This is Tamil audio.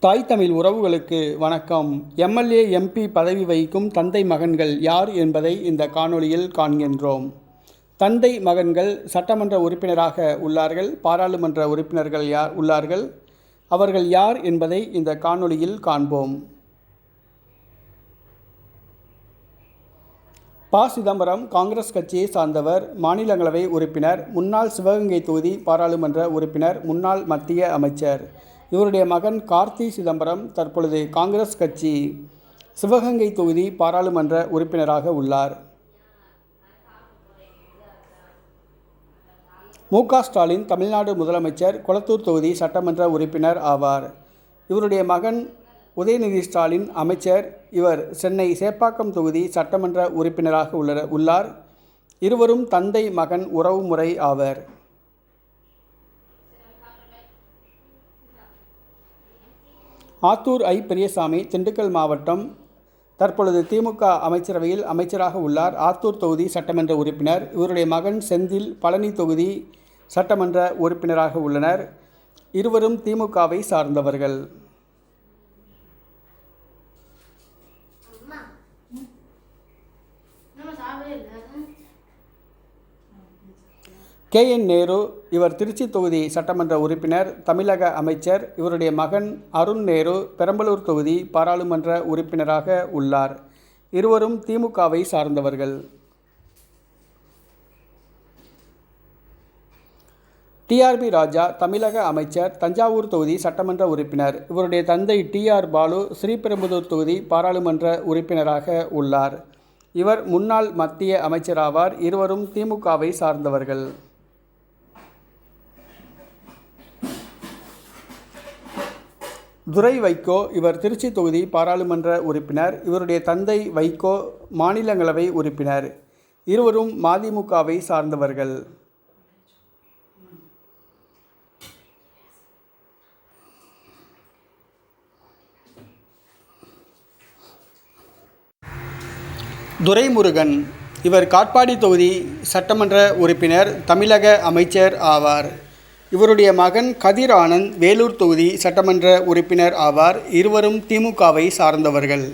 தாய் தமிழ் உறவுகளுக்கு வணக்கம். எம்எல்ஏ எம்பி பதவி வகிக்கும் தந்தை மகன்கள் யார் என்பதை இந்த காணொளியில் காண்கின்றோம். தந்தை மகன்கள் சட்டமன்ற உறுப்பினராக உள்ளார்கள். பாராளுமன்ற உறுப்பினர்கள் யார் உள்ளார்கள்? அவர்கள் யார் என்பதை இந்த காணொளியில் காண்போம். ப. சிதம்பரம் காங்கிரஸ் கட்சியை சார்ந்தவர் மாநிலங்களவை உறுப்பினர் முன்னாள் சிவகங்கை தொகுதி பாராளுமன்ற உறுப்பினர் முன்னாள் மத்திய அமைச்சர். இவருடைய மகன் கார்த்தி சிதம்பரம் தற்பொழுது காங்கிரஸ் கட்சி சிவகங்கை தொகுதி பாராளுமன்ற உறுப்பினராக உள்ளார். மு ஸ்டாலின் தமிழ்நாடு முதலமைச்சர் கொளத்தூர் தொகுதி சட்டமன்ற உறுப்பினர் ஆவார். இவருடைய மகன் உதயநிதி ஸ்டாலின் அமைச்சர் இவர் சென்னை சேப்பாக்கம் தொகுதி சட்டமன்ற உறுப்பினராக உள்ள உள்ளார். இருவரும் தந்தை மகன் உறவுமுறை ஆவர். ஆத்தூர் ஐ பெரியசாமி திண்டுக்கல் மாவட்டம் தற்பொழுது திமுக அமைச்சரவையில் அமைச்சராக உள்ளார். ஆத்தூர் தொகுதி சட்டமன்ற உறுப்பினர். இவருடைய மகன் செந்தில் பழனி தொகுதி சட்டமன்ற உறுப்பினராக உள்ளனர். இருவரும் திமுகவை சார்ந்தவர்கள். கே என் நேரு இவர் திருச்சி தொகுதி சட்டமன்ற உறுப்பினர் தமிழக அமைச்சர் இவருடைய மகன் அருண் நேரு பெரம்பலூர் தொகுதி பாராளுமன்ற உறுப்பினராக உள்ளார். இருவரும் திமுகவை சார்ந்தவர்கள். டிஆர்பி ராஜா தமிழக அமைச்சர் தஞ்சாவூர் தொகுதி சட்டமன்ற உறுப்பினர். இவருடைய தந்தை டிஆர் பாலு ஸ்ரீபெரும்புதூர் தொகுதி பாராளுமன்ற உறுப்பினராக உள்ளார். இவர் முன்னாள் மத்திய அமைச்சராவார். இருவரும் திமுகவை சார்ந்தவர்கள். துரை வைகோ இவர் திருச்சி தொகுதி பாராளுமன்ற உறுப்பினர் இவருடைய தந்தை வைகோ மாநிலங்களவை உறுப்பினர் இருவரும் மதிமுகவை சார்ந்தவர்கள். துரைமுருகன் இவர் காட்பாடி தொகுதி சட்டமன்ற உறுப்பினர் தமிழக அமைச்சர் ஆவார். இவருடைய மகன் கதிர் ஆனந்த் வேலூர் தொகுதி சட்டமன்ற உறுப்பினர் ஆவார். இருவரும் திமுகவை சார்ந்தவர்கள்.